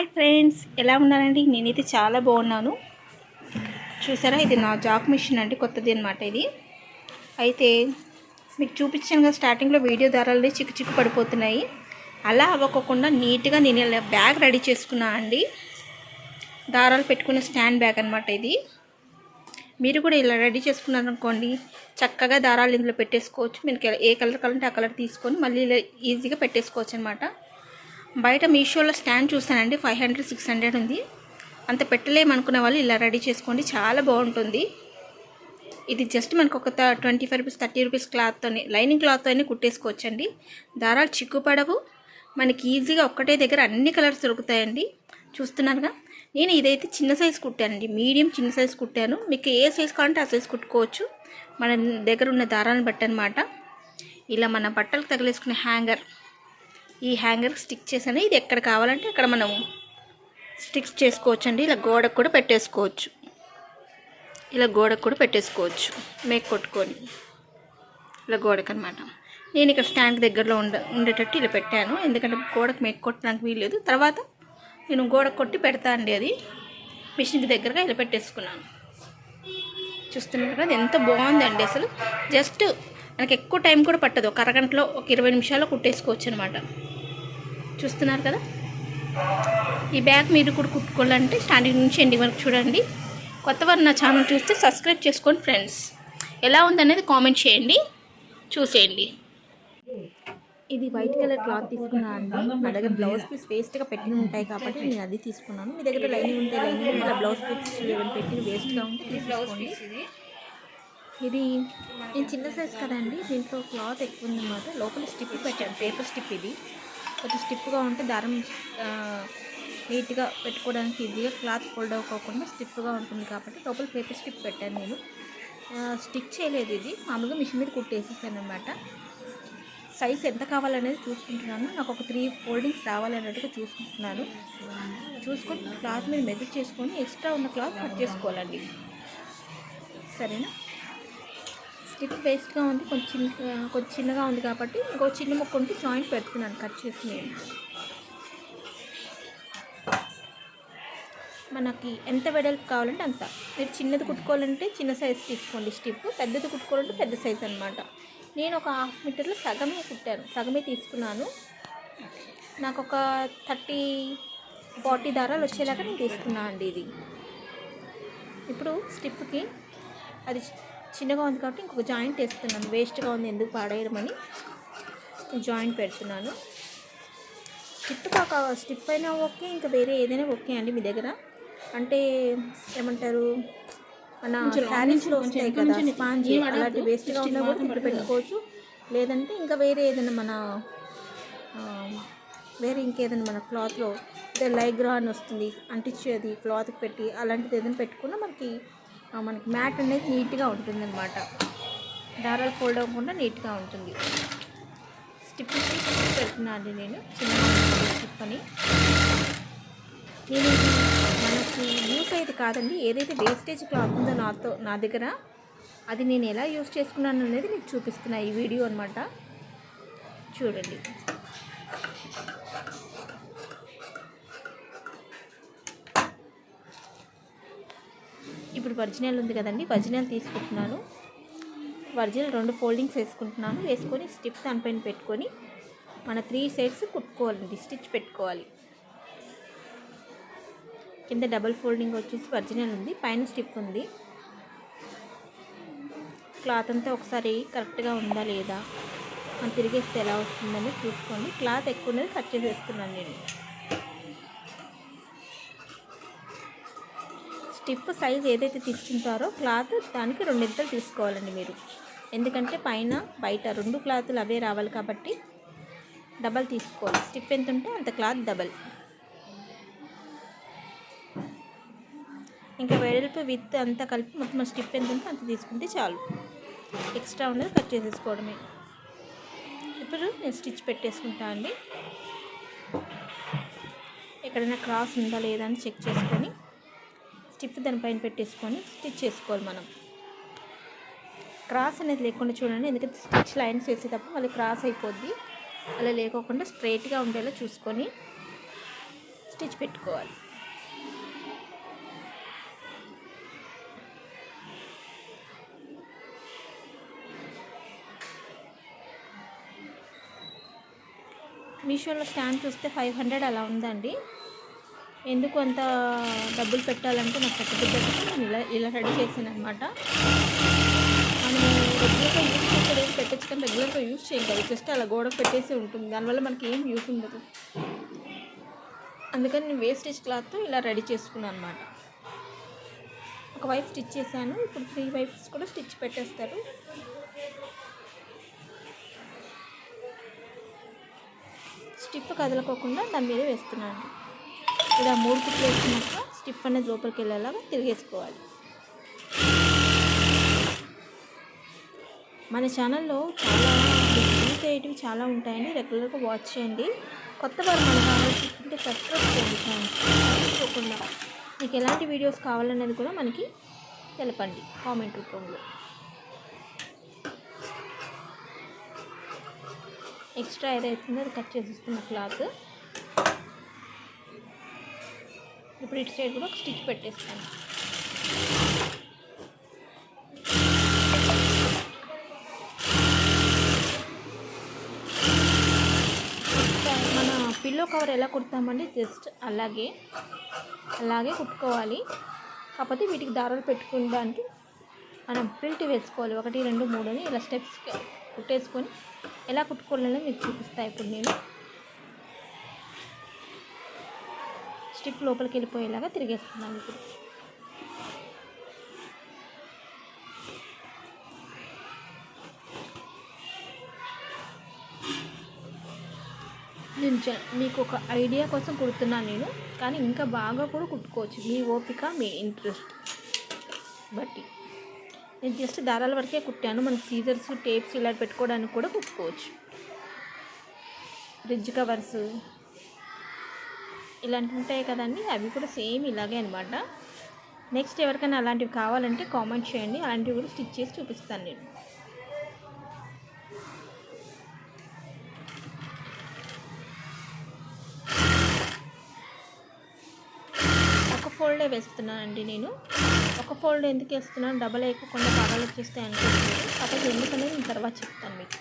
Hi friends ఎలా ఉన్నారండి? నేనైతే చాలా బాగున్నాను. చూసారా ఇది నా జాక్ మిషన్ అండి కొత్తది అనమాట ఇది. అయితే మీకు చూపించాను కదా స్టార్టింగ్లో వీడియో దారాలు చిక్కు చిక్కు పడిపోతున్నాయి. అలా అవ్వకోకుండా నీట్గా నేను ఇలా బ్యాగ్ రెడీ చేసుకున్నా అండి. దారాలు పెట్టుకునే స్టాండ్ బ్యాగ్ అనమాట ఇది. మీరు కూడా ఇలా రెడీ చేసుకున్నారనుకోండి చక్కగా దారాలు ఇందులో పెట్టేసుకోవచ్చు. మీకు ఏ కలర్ కావాలంటే ఆ కలర్ తీసుకొని మళ్ళీ ఇలా ఈజీగా పెట్టేసుకోవచ్చు అనమాట బయట మీషోలో స్టాండ్ చూసానండి ఫైవ్ హండ్రెడ్ సిక్స్ హండ్రెడ్ ఉంది. అంత పెట్టలేమనుకునే వాళ్ళు ఇలా రెడీ చేసుకోండి చాలా బాగుంటుంది. ఇది జస్ట్ మనకు ఒక twenty five rupees thirty rupees క్లాత్తోనే lining క్లాత్తోనే కుట్టేసుకోవచ్చండి. దారాలు చిక్కుపడవు. మనకి ఈజీగా ఒక్కటే దగ్గర అన్ని కలర్స్ దొరుకుతాయండి. చూస్తున్నారుగా? నేను ఇదైతే చిన్న సైజు కుట్టానండి. మీడియం చిన్న సైజు కుట్టాను. మీకు ఏ సైజ్ కావాలంటే ఆ సైజ్ కుట్టుకోవచ్చు. మన దగ్గర ఉన్న దారాన్ని బట్టి అనమాట ఇలా మన బట్టలకు తగిలేసుకునే హ్యాంగర్. ఈ హ్యాంగర్కి స్టిక్ చేసాను ఇది ఎక్కడ కావాలంటే అక్కడ మనం స్టిక్స్ చేసుకోవచ్చు అండి ఇలా గోడకు కూడా పెట్టేసుకోవచ్చు. ఇలా గోడకు కూడా పెట్టేసుకోవచ్చు. మేక్ కొట్టుకొని. ఇలా గోడకు అనమాట నేను ఇక్కడ స్టాండ్ దగ్గరలో ఉండ ఉండేటట్టు ఇలా పెట్టాను. ఎందుకంటే గోడకు మేక్ కొట్టడానికి వీల్లేదు. తర్వాత నేను గోడకు కొట్టి పెడతా అండి అది. మిషన్కి దగ్గరగా ఇలా పెట్టేసుకున్నాను. చూస్తున్నారు కదా ఎంత బాగుందండి అసలు. జస్ట్ మనకి ఎక్కువ టైం కూడా పట్టదు. ఒక అరగంటలో ఒక ఇరవై నిమిషాల్లో కుట్టేసుకోవచ్చు అనమాట చూస్తున్నారు కదా? ఈ బ్యాగ్ మీరు కూడా కుట్టుకోవాలంటే స్టార్టింగ్ నుంచి ఎండింగ్ వరకు చూడండి. కొత్త వారు నా ఛానల్ చూస్తే సబ్స్క్రైబ్ చేసుకోండి ఫ్రెండ్స్. ఎలా ఉందనేది కామెంట్ చేయండి. చూసేయండి. ఇది వైట్ కలర్ క్లాత్ తీసుకున్నాను అండి. నా దగ్గర బ్లౌజ్ పీస్ వేస్ట్గా పెట్టిన ఉంటాయి కాబట్టి నేను అది తీసుకున్నాను. మీ దగ్గర లైనింగ్ ఉంటే లైనింగ్ ఇలా బ్లౌజ్ పీస్ పెట్టి వేస్ట్గా ఉంటే తీసుకోండి ఇది నేను చిన్న సైజ్ కదండి దీంట్లో క్లాత్ ఎక్కువ ఉందన్నమాట. లోపల స్టిప్ పెట్టాను పేపర్ స్టిప్ ఇది. కొంచెం స్టిప్గా ఉంటే దారం నీట్గా పెట్టుకోవడానికి ఈజీగా క్లాత్ ఫోల్డ్ అవ్వకుండా స్టిప్గా ఉంటుంది కాబట్టి లోపల పేపర్ స్టిప్ పెట్టాను నేను. స్టిక్ చేయలేదు ఇది. మామూలుగా మిషన్ మీద కుట్టేసేసాను అనమాట సైజ్ ఎంత కావాలనేది చూసుకుంటున్నాను. నాకు ఒక త్రీ ఫోల్డింగ్స్ రావాలన్నట్టుగా చూసుకుంటున్నాను. చూసుకొని క్లాత్ మీద మెజర్ చేసుకొని ఎక్స్ట్రా ఉన్న క్లాత్ కట్ చేసుకోవాలండి. సరేనా? స్టిఫ్ వేస్ట్గా ఉంది కొంచెం చిన్న కొంచెం చిన్నగా ఉంది కాబట్టి ఇంకో చిన్న ముక్క ఉంటే జాయింట్ పెడుతున్నాను కట్ చేసి నేను. మనకి ఎంత వెడల్పు కావాలంటే అంత. మీరు చిన్నది కుట్టుకోవాలంటే చిన్న సైజ్ తీసుకోండి స్టిప్ పెద్దది కుట్టుకోవాలంటే పెద్ద సైజ్ అనమాట నేను ఒక హాఫ్ మీటర్లో సగమే కుట్టాను సగమే తీసుకున్నాను. నాకు ఒక థర్టీ ఫార్టీ దారాలు వచ్చేలాగా నేను తీసుకున్నాను అండి ఇది. ఇప్పుడు స్టిప్కి అది చిన్నగా ఉంది కాబట్టి ఇంకొక జాయింట్ వేస్తున్నాను వేస్ట్గా ఉంది ఎందుకు పాడేయడమని జాయింట్ పెడుతున్నాను. స్టిప్ కాక స్టిప్ అయినా ఓకే ఇంకా వేరే ఏదైనా ఓకే అండి మీ దగ్గర. అంటే ఏమంటారు మన శారీస్లో వస్తాయి కదా స్పాంజీ అలాంటి వేస్ట్గా ఉన్నా కూడా ఇప్పుడు పెట్టుకోవచ్చు లేదంటే ఇంకా వేరే ఏదైనా మన వేరే ఇంకేదైనా మన క్లాత్లో లైగ్రా అని వస్తుంది అంటించేది క్లాత్కి పెట్టి అలాంటిది ఏదైనా పెట్టుకున్నా మనకి మనకి మ్యాట్ అనేది నీట్గా ఉంటుంది అనమాట దారాలు ఫోల్డ్ అవ్వకుండా నీట్గా ఉంటుంది. స్టిప్ పెడుతున్నాను అండి నేను. చిన్న స్టిప్ అని. నేను మనకి యూస్ అయ్యేది కాదండి. ఏదైతే వేస్టేజ్ క్లాత్ ఉందో నాతో నా దగ్గర అది నేను ఎలా యూస్ చేసుకున్నాను అనేది మీకు చూపిస్తున్నా ఈ వీడియో అనమాట చూడండి. ఇప్పుడు ఒరిజినల్ ఉంది కదండి ఒరిజినల్ తీసుకుంటున్నాను. ఒరిజినల్ రెండు ఫోల్డింగ్స్ వేసుకుంటున్నాను. వేసుకొని స్టిప్ దానిపైన పెట్టుకొని మన త్రీ సైడ్స్ కుట్టుకోవాలండి స్టిచ్ పెట్టుకోవాలి. కింద డబల్ ఫోల్డింగ్ వచ్చేసి ఒరిజినల్ ఉంది పైన స్టిప్ ఉంది. క్లాత్ అంతా ఒకసారి కరెక్ట్గా ఉందా లేదా మనం తిరిగేస్తే ఎలా వస్తుందని చూసుకోండి క్లాత్ ఎక్కువ ఉన్నది కట్ చేసేస్తున్నాను నేను. స్టిప్ సైజ్ ఏదైతే తీసుకుంటారో క్లాత్ దానికి రెండింతలు తీసుకోవాలండి మీరు. ఎందుకంటే పైన బయట రెండు క్లాతులు అవే రావాలి కాబట్టి డబల్ తీసుకోవాలి. స్టిప్ ఎంత ఉంటే అంత క్లాత్ డబల్. ఇంకా వెడల్పు విత్ అంతా కలిపి మొత్తం స్టిప్ ఎంత ఉంటే అంత తీసుకుంటే చాలు. ఎక్స్ట్రా ఉన్నది కట్ చేసేసుకోవడమే. ఇప్పుడు నేను స్టిచ్ పెట్టేసుకుంటా అండి. ఎక్కడైనా క్రాస్ ఉందా లేదా అని చెక్ చేసుకొని స్టిప్ దానిపైన పెట్టేసుకొని స్టిచ్ చేసుకోవాలి మనం. క్రాస్ అనేది లేకుండా చూడండి ఎందుకంటే స్టిచ్ లైన్స్ వేసేటప్పుడు మళ్ళీ క్రాస్ అయిపోద్ది. అలా లేకోకుండా స్ట్రైట్గా ఉండేలా చూసుకొని స్టిచ్ పెట్టుకోవాలి. మీషోలో స్టాండ్ చూస్తే ఫైవ్ హండ్రెడ్ అలా ఉందండి. ఎందుకు అంత డబ్బులు పెట్టాలంటే నాకు పెట్టబుద్ధి నేను ఇలా ఇలా రెడీ చేశాను అనమాట మనం రెగ్యులర్గా యూజ్ చేసేది పెట్టచ్చు కానీ రెగ్యులర్గా యూజ్ చేయం కదా జస్ట్ అలా గోడకు పెట్టేసి ఉంటుంది. దానివల్ల మనకి ఏం యూస్ ఉండదు. అందుకని నేను వేస్టేజ్ క్లాత్తో ఇలా రెడీ చేసుకున్నాను అనమాట ఒక వైపు స్టిచ్ చేశాను. ఇప్పుడు త్రీ వైప్స్ కూడా స్టిచ్ పెట్టేస్తారు. స్టిఫ్ కదలకోకుండా దాని మీద వేస్తున్నాను. ఇలా మూడు కుట్లు వేసుకున్నాక స్టిఫ్ అనేది లోపలికి వెళ్ళేలాగా తిరిగేసుకోవాలి. మన ఛానల్లో చాలా యూస్ అయ్యేటివి చాలా ఉంటాయని రెగ్యులర్గా వాచ్ చేయండి. కొత్త వారు మన ఛానల్ చూస్తుంటే సబ్స్క్రైబ్ చేయండి మీకు ఎలాంటి వీడియోస్ కావాలనేది కూడా మనకి తెలపండి కామెంట్ రూపంలో. ఎక్స్ట్రా ఏదైతుందో అది కట్ చేసిస్తున్న క్లాత్. ఇప్పుడు ఇటు సైడ్ కూడా ఒక స్టిచ్ పెట్టేస్తాను. మన పిల్లో కవర్ ఎలా కుడతామండి? జస్ట్ అలాగే అలాగే కుట్టుకోవాలి. కాకపోతే వీటికి దారాలు పెట్టుకోవడానికి మనం ప్రింట్ వేసుకోవాలి. ఒకటి రెండు మూడు అని ఇలా స్టెప్స్ కుట్టేసుకొని ఎలా కుట్టుకోవాలని మీకు చూపిస్తాను ఇప్పుడు నేను. స్టిక్ లోపలికి వెళ్ళిపోయేలాగా తిరిగేస్తున్నాను ఇప్పుడు. నేను మీకు ఒక ఐడియా కోసం కుడుతున్నాను నేను కానీ ఇంకా బాగా కూడా కుట్టుకోవచ్చు. మీ ఓపిక మీ ఇంట్రెస్ట్ బట్టి. నేను జస్ట్ దారాల వరకే కుట్టాను. మనకి సీజర్స్ టేప్స్ ఇలా పెట్టుకోవడానికి కూడా కుట్టుకోవచ్చు. ఫ్రిడ్జ్ కవర్స్ ఇలాంటివి ఉంటాయి కదండి అవి కూడా సేమ్ ఇలాగే అనమాట నెక్స్ట్ ఎవరికైనా అలాంటివి కావాలంటే కామెంట్ చేయండి అలాంటివి కూడా స్టిచ్ చేసి చూపిస్తాను నేను. ఒక ఫోల్డే వేస్తున్నానండి నేను. ఒక ఫోల్డ్ ఎందుకు వేస్తున్నాను? డబల్ వేయకుండా భాగాలు వచ్చేస్తాయి అనుకుంటున్నాను. కాకపోతే ఎందుకనేది నేను తర్వాత చెప్తాను మీకు.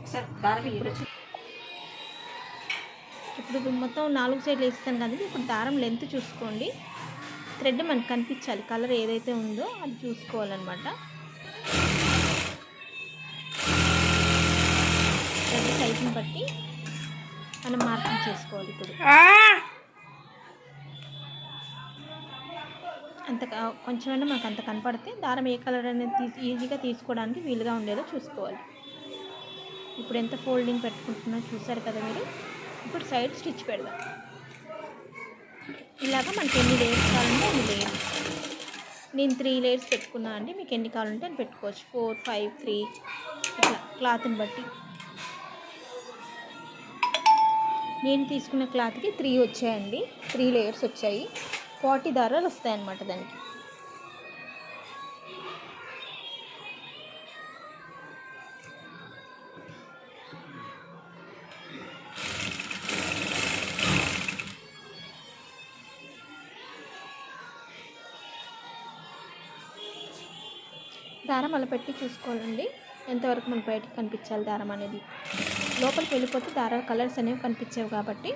ఒకసారి ఇప్పుడు మొత్తం నాలుగు సైడ్లు వేస్తాను కదండి ఇప్పుడు దారం లెంత్ చూసుకోండి. థ్రెడ్ మనకు కనిపించాలి కలర్ ఏదైతే ఉందో అది చూసుకోవాలన్నమాట. థ్రెడ్ సైజుని బట్టి మనం మార్కింగ్ చేసుకోవాలి ఇప్పుడు. అంత కొంచెమైనా మనకు అంత కనపడితే దారం ఏ కలర్ అనేది తీసి ఈజీగా తీసుకోవడానికి వీలుగా ఉండేదో చూసుకోవాలి. ఇప్పుడు ఎంత ఫోల్డింగ్ పెట్టుకుంటున్నా చూసారు కదా మీరు? ఇప్పుడు సైడ్ స్టిచ్ పెడదాం. ఇలాగ మనకి ఎన్ని లేయర్స్ కావాలంటే ఎన్ని లేయర్స్. నేను త్రీ లేయర్స్ పెట్టుకున్నా అండి మీకు ఎన్ని కావాలంటే అని పెట్టుకోవచ్చు. ఫోర్ ఫైవ్ త్రీ ఇట్లా క్లాత్ని బట్టి. నేను తీసుకున్న క్లాత్కి త్రీ వచ్చాయండి. త్రీ లేయర్స్ వచ్చాయి. ఫార్టీ దారాలు వస్తాయన్నమాట దానికి. దారం అలా పెట్టి చూసుకోవాలండి. ఎంతవరకు మనం బయటకు కనిపించాలి దారం అనేది. లోపలికి వెళ్ళిపోతే దారాల కలర్స్ అనేవి కనిపించేవి కాబట్టి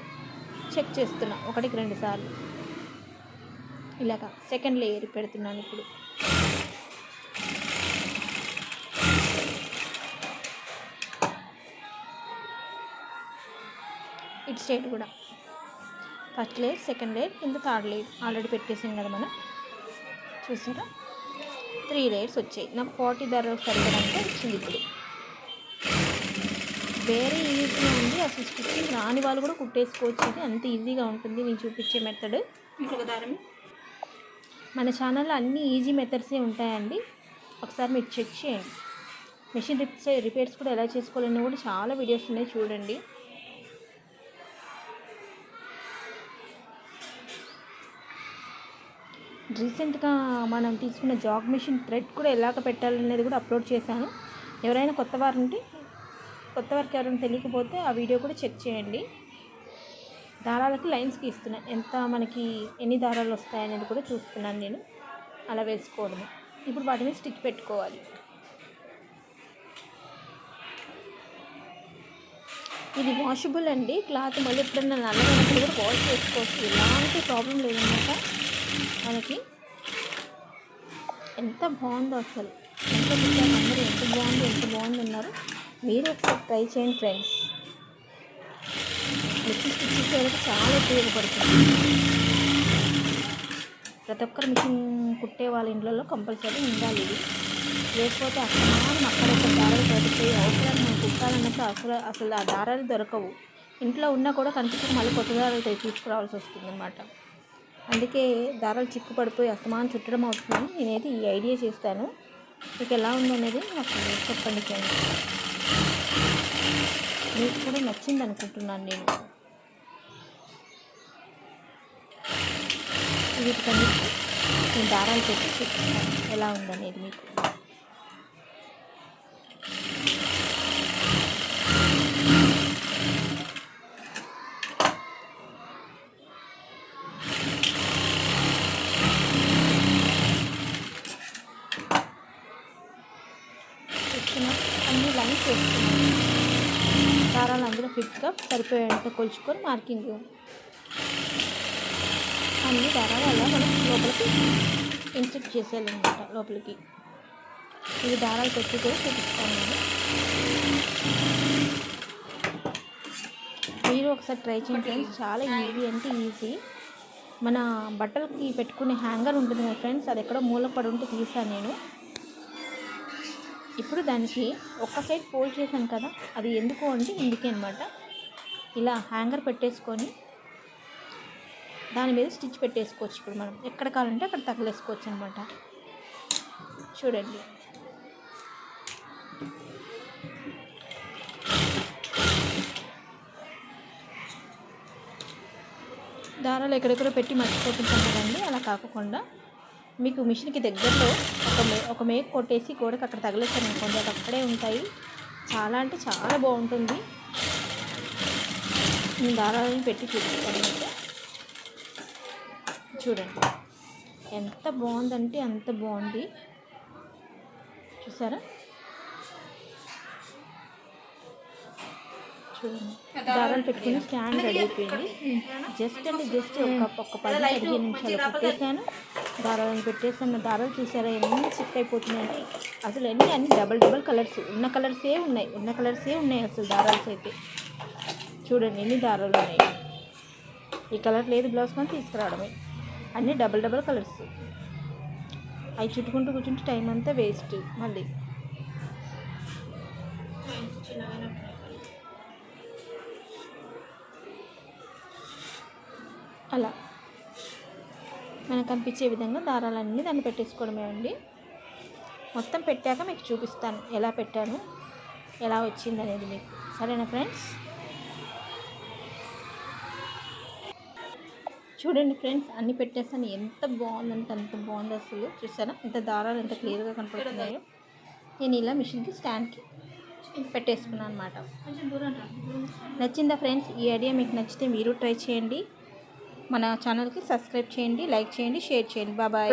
చెక్ చేస్తున్నా. ఒకటికి రెండు సార్లు. ఇలాగా సెకండ్ లేయర్ పెడుతున్నాను ఇప్పుడు. ఇటు సైడ్ కూడా. ఫస్ట్ లేయర్ సెకండ్ లేయర్ కింద థర్డ్ లేయర్. ఆల్రెడీ పెట్టేసాం కదా మనం. చూసారా? త్రీ లేయర్స్ వచ్చాయి. నాకు ఫార్టీ ధర సరిపడంటే వచ్చింది ఇప్పుడు. వేరే ఈజీ ఉంది. అసలు స్టిచ్చింగ్ రాని వాళ్ళు కూడా కుట్టేసుకోవచ్చు ఇది అంత ఈజీగా ఉంటుంది. నేను చూపించే మెథడ్. ఇంకొక దారం. మన ఛానల్లో అన్ని ఈజీ మెథడ్సే ఉంటాయండి. ఒకసారి మీరు చెక్ చేయండి. మిషన్ రిప్స్ రిపేర్స్ కూడా ఎలా చేసుకోవాలని కూడా చాలా వీడియోస్ ఉన్నాయి చూడండి. రీసెంట్గా మనం తీసుకున్న జాగ్ మిషన్ థ్రెడ్ కూడా ఎలాగ పెట్టాలనేది కూడా అప్లోడ్ చేశాను. ఎవరైనా కొత్త వారు ఉంటే కొత్త వారికి ఎవరైనా తెలియకపోతే ఆ వీడియో కూడా చెక్ చేయండి. దారాలకి లైన్స్కి ఇస్తున్నాను ఎంత మనకి ఎన్ని దారాలు వస్తాయనేది కూడా చూస్తున్నాను నేను. అలా వేసుకోవడము. ఇప్పుడు వాటిని స్టిచ్ పెట్టుకోవాలి. ఇది వాషబుల్ అండి. క్లాత్ మళ్ళీ ఎప్పుడన్నా నల్లగా కూడా వాష్ చేసుకోవచ్చు. ఎలాంటి ప్రాబ్లం లేదన్నమాట మనకి ఎంత బాగుందో అసలు. ఎంత కుట్టారు అందరూ ఎంత బాగుంది ఎంత బాగుంది అన్నారు. మీరు ఒకసారి ట్రై చేయండి ఫ్రెండ్స్. మిషన్ స్టిచ్ చేయడానికి చాలా ఉపయోగపడుతుంది. ప్రతి ఒక్కరు మిషన్ కుట్టే వాళ్ళ ఇండ్లలో కంపల్సరీ ఉండాలి ఇది. లేకపోతే అసలు ఒక దారాలు దొరుకుతాయి అవసరం మనం కుట్టాలన్నట్టు అసలు అసలు ఆ దారాలు దొరకవు. ఇంట్లో ఉన్నా కూడా కనిపిస్తే మళ్ళీ కొత్త దారాలు తీసుకురావాల్సి వస్తుంది అనమాట అందుకే దారాలు చిక్కు పడిపోయి అస్తమానం చుట్టడం అవుతుంది నేనైతే ఈ ఐడియా చేస్తాను. మీకు ఎలా ఉందనేది నాకు చెప్పండి ఫ్రెండ్స్. మీకు కూడా నచ్చింది అనుకుంటున్నాను నేను. వీటికన్నీ నేను దారాలు పెట్టి ఎలా ఉందనేది మీకు చూస్తున్నా అన్ని లైన్స్ వేసుకున్నాను దారాలు అందులో ఫిట్గా సరిపోయేంత కొలుచుకొని మార్కింగ్ అన్ని దారాలు అలా మనం లోపలికి ఇన్సెట్ చేసేయాలన్నమాట లోపలికి. ఇవి దారాలు పెట్టి కూడా చూపిస్తాను నేను. మీరు ఒకసారి ట్రై చేయండి చాలా ఈజీ అంటే ఈజీ మన బట్టలకి పెట్టుకునే హ్యాంగర్ ఉంటుంది కదా ఫ్రెండ్స్ అది ఎక్కడో మూల పడి ఉంటే తీసాను నేను. ఇప్పుడు దానికి ఒక్క సైడ్ ఫోల్డ్ చేశాను కదా అది ఎందుకు అంటే ఇందుకే అనమాట ఇలా హ్యాంగర్ పెట్టేసుకొని దాని మీద స్టిచ్ పెట్టేసుకోవచ్చు. ఇప్పుడు మనం ఎక్కడ కావాలంటే అక్కడ తగిలేసుకోవచ్చు అనమాట చూడండి. దారాలు ఎక్కడెక్కడో పెట్టి మర్చిపోతుంటాం కదండి. అలా కాకుండా మీకు మిషన్కి దగ్గరలో ఒక మే ఒక మేక్ కొట్టేసి గోడకు అక్కడ తగిలేసారు అనుకోండి అది అక్కడే ఉంటాయి. చాలా అంటే చాలా బాగుంటుంది. నేను దారాలను పెట్టి చూపిస్తాను చూడండి. ఎంత బాగుందంటే అంత బాగుంది. చూసారా? చూడండి. దారాలు పెట్టుకుని స్టాండ్ రెడీ అయిపోయింది. జస్ట్ అంటే జస్ట్ ఒక ఒక పది పదిహేను నిమిషాలు పెట్టేశాను. దారాలను పెట్టేసాను దారాలు చూసారా ఎన్ని చిక్ అయిపోతున్నాయంటే అసలు అన్ని అన్ని డబల్ డబల్ కలర్స్ ఉన్న కలర్సే ఉన్నాయి. ఉన్న కలర్సే ఉన్నాయి అసలు దారాలు అయితే. చూడండి ఎన్ని దారాలు ఉన్నాయి? ఈ కలర్ లేదు బ్లౌజ్ కానీ తీసుకురావడమే. అన్నీ డబల్ డబల్ కలర్స్. అవి చుట్టుకుంటూ కూర్చుంటే టైం అంతా వేస్ట్ మళ్ళీ. అలా. మనకు కనిపించే విధంగా దారాలన్నీ దాన్ని పెట్టేసుకోవడమే అండి. మొత్తం పెట్టాక మీకు చూపిస్తాను ఎలా పెట్టాను ఎలా వచ్చింది అనేది మీకు. సరేనా ఫ్రెండ్స్? చూడండి ఫ్రెండ్స్ అన్ని పెట్టేస్తాను ఎంత బాగుందంటే అంత బాగుంది అసలు. చూసారా? ఎంత దారాలు ఎంత క్లియర్గా కనపడుతున్నాయో. నేను ఇలా మిషన్కి స్టాండ్కి పెట్టేసుకున్నాను అనమాట నచ్చిందా ఫ్రెండ్స్? ఈ ఐడియా మీకు నచ్చితే మీరు ట్రై చేయండి. మన ఛానల్కి సబ్స్క్రైబ్ చేయండి లైక్ చేయండి షేర్ చేయండి. బాబాయ్